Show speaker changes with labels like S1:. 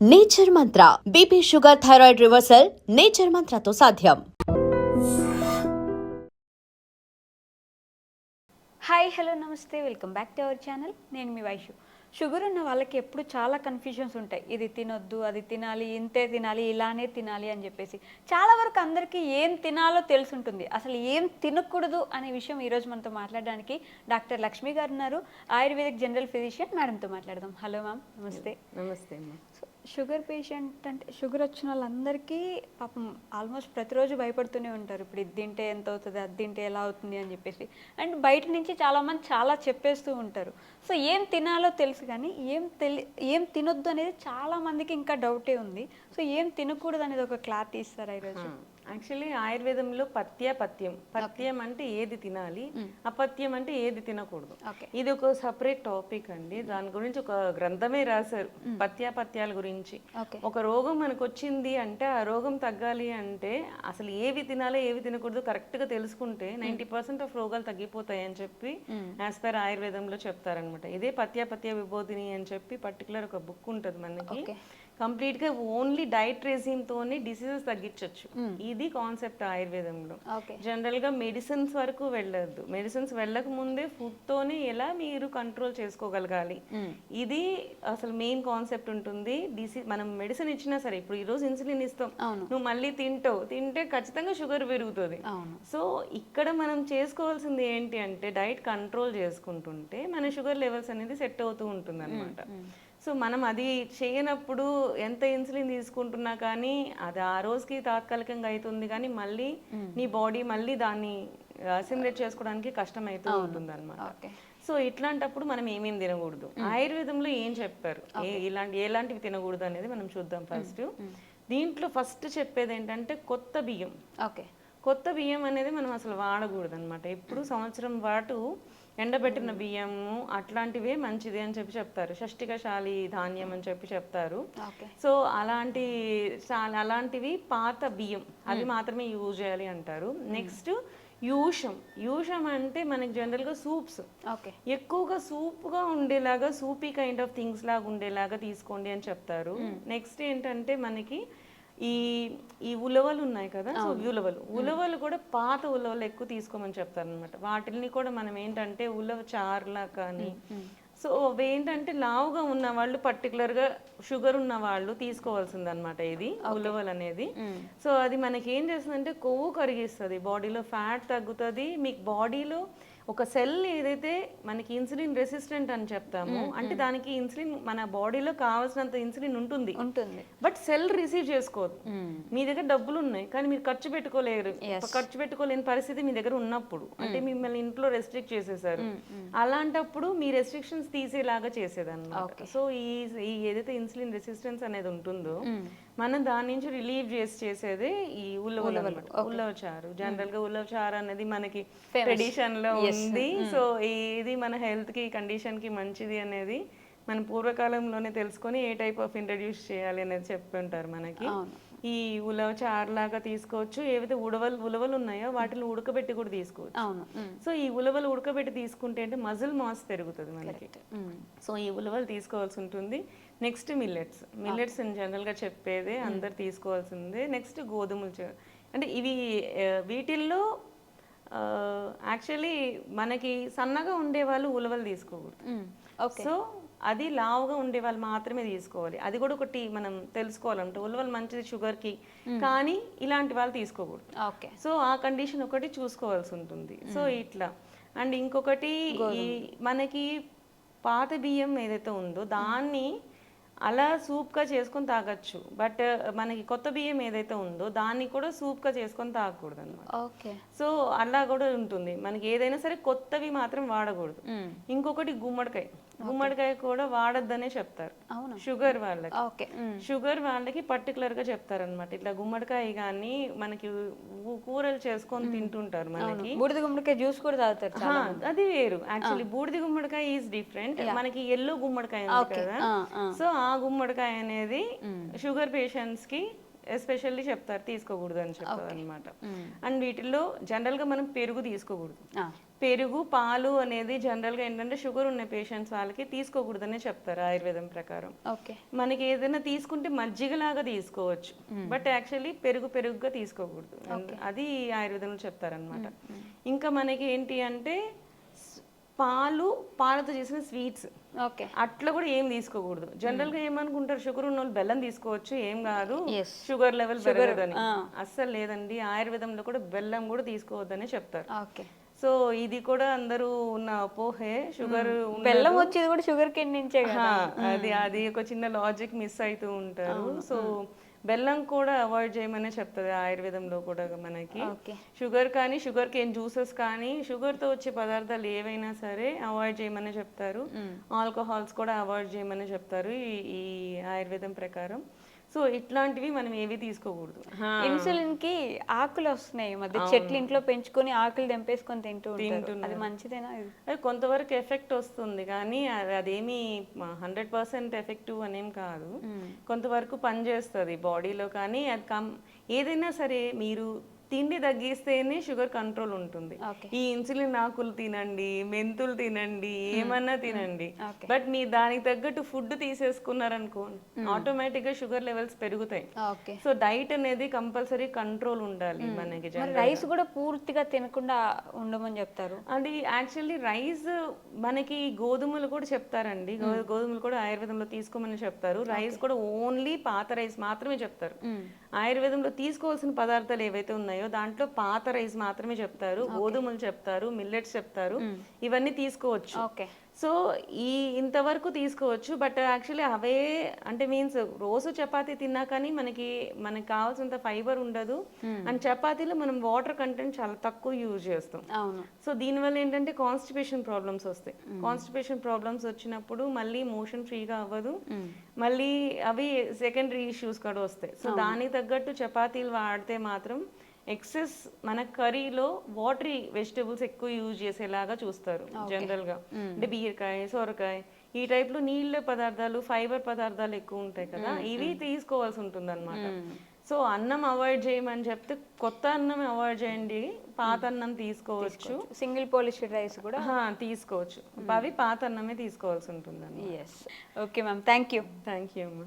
S1: Nature mantra. BP sugar thyroid reversal nature మంత్రతో సాధ్యం.
S2: Hi hello నమస్తే. Welcome back to our channel నేను మీ Vaishu. Sugar ఉన్న వాళ్ళకి ఎప్పుడు చాలా కన్ఫ్యూజన్స్ ఉంటాయి. ఇది తినొద్దు అది తినాలి ఇంతే తినాలి ఇలానే తినాలి అని చెప్పేసి. చాలా వరకు అందరికీ ఏం తినాలో తెలుసుంటుంది. అసలు ఏం తినకూడదు అనే విషయం ఈరోజు మనతో మాట్లాడడానికి డాక్టర్ లక్ష్మి గారు ఉన్నారు. ఆయుర్వేదిక్ జనరల్ ఫిజిషియన్ మేడంతో మాట్లాడదాం. హలో మ్యామ్ నమస్తే.
S3: నమస్తే
S2: సో షుగర్ పేషెంట్ అంటే షుగర్ వచ్చిన వాళ్ళందరికీ పాపం ఆల్మోస్ట్ ప్రతిరోజు భయపడుతూనే ఉంటారు. ఇప్పుడు ఇది తింటే ఎంత అవుతుంది అది తింటే ఎలా అవుతుంది అని చెప్పేసి. అండ్ బయట నుంచి చాలామంది చాలా చెప్పేస్తూ ఉంటారు. సో ఏం తినాలో తెలుసు కానీ ఏం తెలి ఏం తినొద్దు అనేది చాలా మందికి ఇంకా డౌటే ఉంది. సో ఏం తినకూడదు అనేది ఒక క్లాత్ ఇస్తారా ఈరోజు?
S3: యాక్చువల్లీ ఆయుర్వేదంలో పత్య పథ్యం అంటే ఏది తినాలి? అపథ్యం అంటే ఏది తినకూడదు. ఇది ఒక సపరేట్ టాపిక్ అండి. దాని గురించి ఒక గ్రంథమే రాశారు. పథ్యాపథ్యాల గురించి.
S2: ఓకే
S3: ఒక రోగం మనకు వచ్చింది అంటే ఆ రోగం తగ్గాలి అంటే అసలు ఏవి తినాలో ఏవి తినకూడదు కరెక్ట్గా తెలుసుకుంటే నైంటీ పర్సెంట్ ఆఫ్ రోగాలు తగ్గిపోతాయి అని చెప్పి యాజ్ పర్ ఆయుర్వేదంలో చెప్తారనమాట ఇదే పథ్యాపథ్య విభోధిని అని చెప్పి పర్టికులర్ ఒక బుక్ ఉంటుంది మనకి.
S2: ఓకే
S3: కంప్లీట్గా ఓన్లీ డైట్ రెజీమ్ తోనే డిసీజెస్ తగ్గించవచ్చు ఇది కాన్సెప్ట్ ఆయుర్వేదంలో.
S2: ఓకే.
S3: జనరల్గా మెడిసిన్స్ వరకు వెళ్ళొద్దు. మెడిసిన్స్ వెళ్ళక ముందే ఫుడ్ తోనే ఎలా మీరు కంట్రోల్ చేసుకోగలగాలి? ఇది అసలు మెయిన్ కాన్సెప్ట్ ఉంటుంది. డిసీ మనం మెడిసిన్ ఇచ్చినా సరే ఇప్పుడు ఈ రోజు ఇన్సులిన్ ఇస్తాం. నువ్వు మళ్ళీ తింటావు. తింటే ఖచ్చితంగా షుగర్ పెరుగుతుంది. సో ఇక్కడ మనం చేసుకోవాల్సింది ఏంటి అంటే డైట్ కంట్రోల్ చేసుకుంటుంటే మన షుగర్ లెవెల్స్ అనేది సెట్ అవుతూ ఉంటుంది అనమాట సో మనం అది చేయనప్పుడు ఎంత ఇన్సులిన్ తీసుకుంటున్నా కానీ అది ఆ రోజుకి తాత్కాలికంగా అవుతుంది కానీ మళ్ళీ నీ బాడీ మళ్ళీ దాన్ని అసిమిలేట్ చేసుకోవడానికి కష్టం అవుతూ ఉంటుంది అనమాట సో ఇట్లాంటప్పుడు మనం ఏమేమి తినకూడదు. ఆయుర్వేదంలో ఏం చెప్పారు? ఇలాంటి ఎలాంటివి తినకూడదు అనేది మనం చూద్దాం ఫస్ట్. దీంట్లో ఫస్ట్ చెప్పేది ఏంటంటే కొత్త బియ్యం.
S2: ఓకే.
S3: కొత్త బియ్యం అనేది మనం అసలు వాడకూడదు అనమాట ఎప్పుడు సంవత్సరం పాటు ఎండబెట్టిన బియ్యము అట్లాంటివే మంచిది అని చెప్పి చెప్తారు. షష్టికశాలి ధాన్యం అని చెప్పి చెప్తారు. సో అలాంటి అలాంటివి పాత బియ్యం అవి మాత్రమే యూజ్ చేయాలి అంటారు. నెక్స్ట్ యూషం. యూషం అంటే మనకి జనరల్గా సూప్స్.
S2: ఓకే.
S3: ఎక్కువగా సూప్గా ఉండేలాగా సూపీ కైండ్ ఆఫ్ థింగ్స్ లాగా ఉండేలాగా తీసుకోండి అని చెప్తారు. నెక్స్ట్ ఏంటంటే మనకి ఈ ఈ ఉలవలు ఉన్నాయి కదా సో ఉలవలు. ఉలవలు కూడా పాత ఉలవలు ఎక్కువ తీసుకోమని చెప్తారు అనమాట వాటిని కూడా మనం ఏంటంటే ఉలవ చారులా కానీ సో అవి ఏంటంటే లావుగా ఉన్న వాళ్ళు particular గా షుగర్ ఉన్న వాళ్ళు తీసుకోవాల్సింది అనమాట ఇది ఉలవలు అనేది. సో అది మనకి ఏం చేస్తుందంటే కొవ్వు కరిగిస్తుంది. బాడీలో ఫ్యాట్ తగ్గుతుంది. మీకు బాడీలో ఒక సెల్ ఏదైతే మనకి ఇన్సులిన్ రెసిస్టెంట్ అని చెప్తామో అంటే దానికి ఇన్సులిన్ మన బాడీలో కావాల్సినంత ఇన్సులిన్ ఉంటుంది.
S2: ఉంటుంది.
S3: బట్ సెల్ రిసీవ్ చేసుకోదు. మీ దగ్గర డబ్బులు ఉన్నాయి కానీ మీరు ఖర్చు పెట్టుకోలేరు. ఖర్చు పెట్టుకోలేని పరిస్థితి మీ దగ్గర ఉన్నప్పుడు అంటే మిమ్మల్ని ఇంట్లో రెస్ట్రిక్ట్ చేసేసారు. అలాంటప్పుడు మీ రెస్ట్రిక్షన్స్ తీసేలాగా చేసేదన్నమాట. సో ఈ ఈ ఏదైతే ఇన్సులిన్ రెసిస్టెన్స్ అనేది ఉంటుందో మనం దాని నుంచి రిలీవ్ చేసి చేసేదే ఈ ఉల్లవలు అన్నమాట. ఉల్లవ చారు జనరల్గా ఉల్లవ చారు అనేది మనకి ట్రెడిషన్లో ఉంది. సో ఇది మన హెల్త్కి కండిషన్కి మంచిది అనేది మన పూర్వకాలంలోనే తెలుసుకొని ఏ టైప్ ఆఫ్ ఇంట్రడ్యూస్ చేయాలి అనేది చెప్పి ఉంటారు మనకి ఈ ఉలవ చారు లాగా తీసుకోవచ్చు. ఏవైతే ఉడవలు ఉలవలు ఉన్నాయో వాటిని ఉడకబెట్టి కూడా తీసుకోవచ్చు.
S2: అవును.
S3: సో ఈ ఉలవలు ఉడకబెట్టి తీసుకుంటే అంటే మజిల్ మాస్ పెరుగుతుంది మనకి. సో ఈ ఉలవలు తీసుకోవాల్సి ఉంటుంది. Next millets. మిల్లెట్స్ జనరల్గా చెప్పేదే అందరు తీసుకోవాల్సిందే. నెక్స్ట్ గోధుమలు అంటే ఇవి వీటిల్లో యాక్చువల్లీ మనకి సన్నగా ఉండే వాళ్ళు ఉలవలు తీసుకోకూడదు. సో అది లావుగా ఉండే వాళ్ళు మాత్రమే తీసుకోవాలి. అది కూడా ఒకటి మనం తెలుసుకోవాలంటే. ఉలవలు మంచిది షుగర్కి. కానీ ఇలాంటి వాళ్ళు తీసుకోకూడదు.
S2: ఓకే.
S3: సో ఆ కండిషన్ ఒకటి చూసుకోవాల్సి ఉంటుంది. సో ఇట్లా. అండ్ ఇంకొకటి ఈ మనకి పాత బియ్యం ఏదైతే ఉందో దాన్ని అలా సూప్గా చేసుకొని తాగొచ్చు. బట్ మనకి కొత్త బియ్యం ఏదైతే ఉందో దాన్ని కూడా సూప్గా చేసుకొని తాగకూడదు అనమాట
S2: ఓకే.
S3: సో అలా కూడా ఉంటుంది. మనకి ఏదైనా సరే కొత్తవి మాత్రం వాడకూడదు. ఇంకొకటి గుమ్మడికాయ. గుమ్మడికాయ కూడా వాడొద్దనే చెప్తారు. షుగర్ వాళ్ళకి.
S2: ఓకే.
S3: షుగర్ వాళ్ళకి పర్టికులర్గా చెప్తారనమాట ఇట్లా గుమ్మడికాయ కానీ మనకి కూరలు చేసుకొని తింటుంటారు మనకి.
S2: బూడిద గుమ్మడికాయ జ్యూస్ కూడా తాగుతారు
S3: అది వేరు. యాక్చువల్లీ బూడిది గుమ్మడికాయ ఈజ్ డిఫరెంట్. మనకి ఎల్లో గుమ్మడికాయ ఉంది కదా. సో ఆ గుమ్మడికాయ అనేది షుగర్ పేషెంట్స్కి ఎస్పెషల్లీ చెప్తారు తీసుకోకూడదు అని చెప్తారు అనమాట అండ్ వీటిల్లో జనరల్గా మనం పెరుగు తీసుకోకూడదు. పెరుగు పాలు అనేది జనరల్గా ఏంటంటే షుగర్ ఉన్న పేషెంట్స్ వాళ్ళకి తీసుకోకూడదనే చెప్తారు ఆయుర్వేదం ప్రకారం.
S2: ఓకే.
S3: మనకి ఏదైనా తీసుకుంటే మజ్జిగలాగా తీసుకోవచ్చు. బట్ యాక్చువల్లీ పెరుగు పెరుగుగా తీసుకోకూడదు. అది ఆయుర్వేదంలో చెప్తారనమాట ఇంకా మనకి ఏంటి అంటే పాలు పాలతో చేసిన స్వీట్స్
S2: ఓకే.
S3: అట్లా కూడా ఏం తీసుకోకూడదు. జనరల్గా ఏమనుకుంటారు షుగర్ ఉన్న వాళ్ళు బెల్లం తీసుకోవచ్చు ఏం కాదు. షుగర్ లెవెల్ పెరగదని. అస్సలు లేదండి. ఆయుర్వేదంలో కూడా బెల్లం కూడా తీసుకోవద్దని చెప్తారు.
S2: ఓకే.
S3: సో ఇది కూడా అందరూ ఉన్న అపోహే. షుగర్
S2: బెల్లం వచ్చేది కూడా షుగర్ కేన్ నుంచే
S3: అది అది ఒక చిన్న లాజిక్ మిస్ అవుతూ ఉంటారు. సో బెల్లం కూడా అవాయిడ్ చేయమనే చెప్తుంది ఆయుర్వేదంలో కూడా మనకి. షుగర్ కానీ షుగర్ కేన్ జ్యూసెస్ కానీ షుగర్తో వచ్చే పదార్థాలు ఏవైనా సరే అవాయిడ్ చేయమని చెప్తారు. ఆల్కహాల్స్ కూడా అవాయిడ్ చేయమని చెప్తారు ఈ ఆయుర్వేదం ప్రకారం. సో ఇట్లాంటివి మనం ఏవి తీసుకోకూడదు.
S2: ఇన్సులిన్కి ఆకులు వస్తున్నాయి మధ్య. చెట్లు ఇంట్లో పెంచుకొని ఆకులు తెంపేసుకొని తింటూ. అది మంచిదేనా
S3: అది కొంతవరకు ఎఫెక్ట్ వస్తుంది కానీ అది అదేమి హండ్రెడ్ పర్సెంట్ ఎఫెక్టివ్ అనేం కాదు. కొంతవరకు పనిచేస్తుంది బాడీలో కానీ అది కం ఏదైనా సరే మీరు తిండి తగ్గిస్తేనే షుగర్ కంట్రోల్ ఉంటుంది. ఈ ఇన్సులిన్ ఆకులు తినండి మెంతులు తినండి ఏమన్నా తినండి. బట్ మీరు దానికి తగ్గట్టు ఫుడ్ తీసేసుకున్నారనుకో ఆటోమేటిక్గా షుగర్ లెవెల్స్ పెరుగుతాయి. సో డైట్ అనేది కంపల్సరీ కంట్రోల్ ఉండాలి మనకి
S2: రైస్ కూడా పూర్తిగా తినకుండా ఉండమని చెప్తారు?
S3: అది యాక్చువల్లీ రైస్ మనకి గోధుమలు కూడా చెప్తారండి. గోధుమలు కూడా ఆయుర్వేదంలో తీసుకోమని చెప్తారు. రైస్ కూడా ఓన్లీ పాత రైస్ మాత్రమే చెప్తారు. ఆయుర్వేదంలో తీసుకోవాల్సిన పదార్థాలు ఏవైతే ఉన్నాయో దాంట్లో పాత రైస్ మాత్రమే చెప్తారు గోధుమలు చెప్తారు మిల్లెట్స్ చెప్తారు ఇవన్నీ తీసుకోవచ్చు. సో ఈ ఇంతవరకు తీసుకోవచ్చు బట్ యాక్చువల్లీ అవే అంటే మీన్స్ రోజు చపాతీ తిన్నా కానీ మనకి మనకి కావాల్సినంత ఫైబర్ ఉండదు. అండ్ చపాతీలో మనం వాటర్ కంటెంట్ చాలా తక్కువ యూజ్ చేస్తాం. సో దీనివల్ల ఏంటంటే కాన్స్టిపేషన్ ప్రాబ్లమ్స్ వస్తాయి. కాన్స్టిపేషన్ ప్రాబ్లమ్స్ వచ్చినప్పుడు మళ్ళీ మోషన్ ఫ్రీగా అవ్వదు. మళ్ళీ అవి సెకండరీ ఇష్యూస్ కూడా వస్తాయి. సో దానికి తగ్గట్టు చపాతీలు వాడితే మాత్రం ఎక్సెస్ మన కర్రీలో వాటరీ వెజిటేబుల్స్ ఎక్కువ యూజ్ చేసేలాగా చూస్తారు జనరల్గా అంటే బీరకాయ సొరకాయ ఈ టైప్లో నీళ్ళ పదార్థాలు ఫైబర్ పదార్థాలు ఎక్కువ ఉంటాయి కదా ఇవి తీసుకోవాల్సి ఉంటుంది సో అన్నం అవాయిడ్ చేయమని చెప్తే కొత్త అన్నం అవాయిడ్ చేయండి పాత అన్నం తీసుకోవచ్చు.
S2: సింగిల్ పోలిస్టర్ రైస్ కూడా
S3: తీసుకోవచ్చు. అవి పాత అన్నమే తీసుకోవాల్సి ఉంటుందండి
S2: yes okay ma'am thank you
S3: thank you అమ్మా.